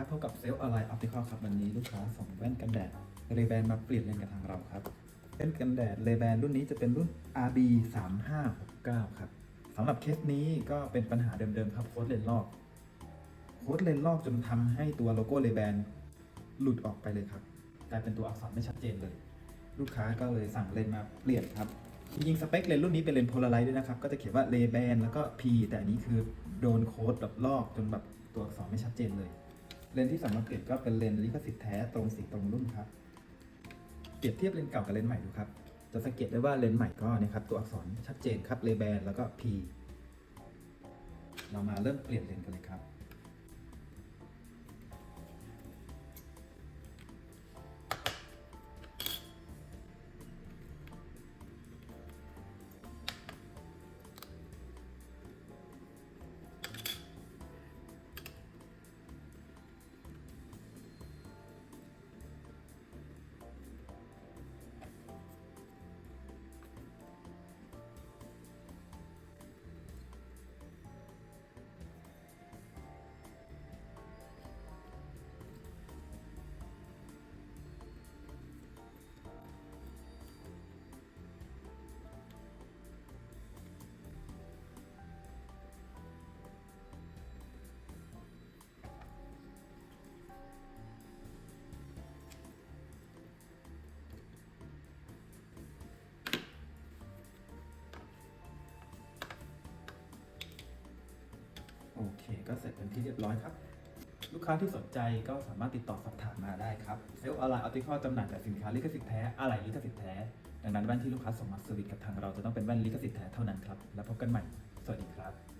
ครับพบกับเซลล์ออนไลน์ออปติคอลครับวันนี้ลูกค้าส่งแว่นกันแดดเรแบนมาเปลี่ยนเลนกับทางเราครับแว่นกันแดดเรแบนรุ่นนี้จะเป็นรุ่น RB 3 5 6 9ครับสำหรับเคสนี้ก็เป็นปัญหาเดิมๆครับโค้ดเลนลอกโค้ดเลนลอกจนทำให้ตัวโลโก้เรแบนหลุดออกไปเลยครับกลายเป็นตัวอักษรไม่ชัดเจนเลย ลูกค้าก็เลยสั่งเลนมาเปลี่ยนครับจริงๆสเปคเลนรุ่นนี้เป็นเลนโพลาไรด์ด้วยนะครับก็จะเขียนว่าเรแบนแล้วก็ P แต่อันนี้คือโดนโค้ดแบบลอกจนแบบตัวอักษรไม่ชัดเจนเลย เลนส์ที่สำหรับเก็บก็เป็นเลนส์ลิขสิทธิ์แท้ตรงสีตรงรุ่นครับ เปรียบเทียบเลนส์เก่ากับเลนส์ใหม่ดูครับ จะสังเกตได้ว่าเลนส์ใหม่ก็เนะครับตัวอักษรชัดเจนครับเลแบนแล้วก็ P เรามาเริ่มเปลี่ยนเลนส์กันเลยครับ โอเค ก็เสร็จเป็นที่เรียบร้อยครับ ลูกค้าที่สนใจก็สามารถติดต่อสอบถามมาได้ครับเซลล์ออนไลน์ออติคอจำหน่ายแต่สินค้าลิขสิทธิ์แท้อะไรล่ลิขสิทธิ์แท้ ดังนั้นแว่นที่ลูกค้าส่งมาสวิตกับทางเราจะต้องเป็นแว่นลิขสิทธิ์แท้เท่านั้นครับ แล้วพบกันใหม่ สวัสดีครับ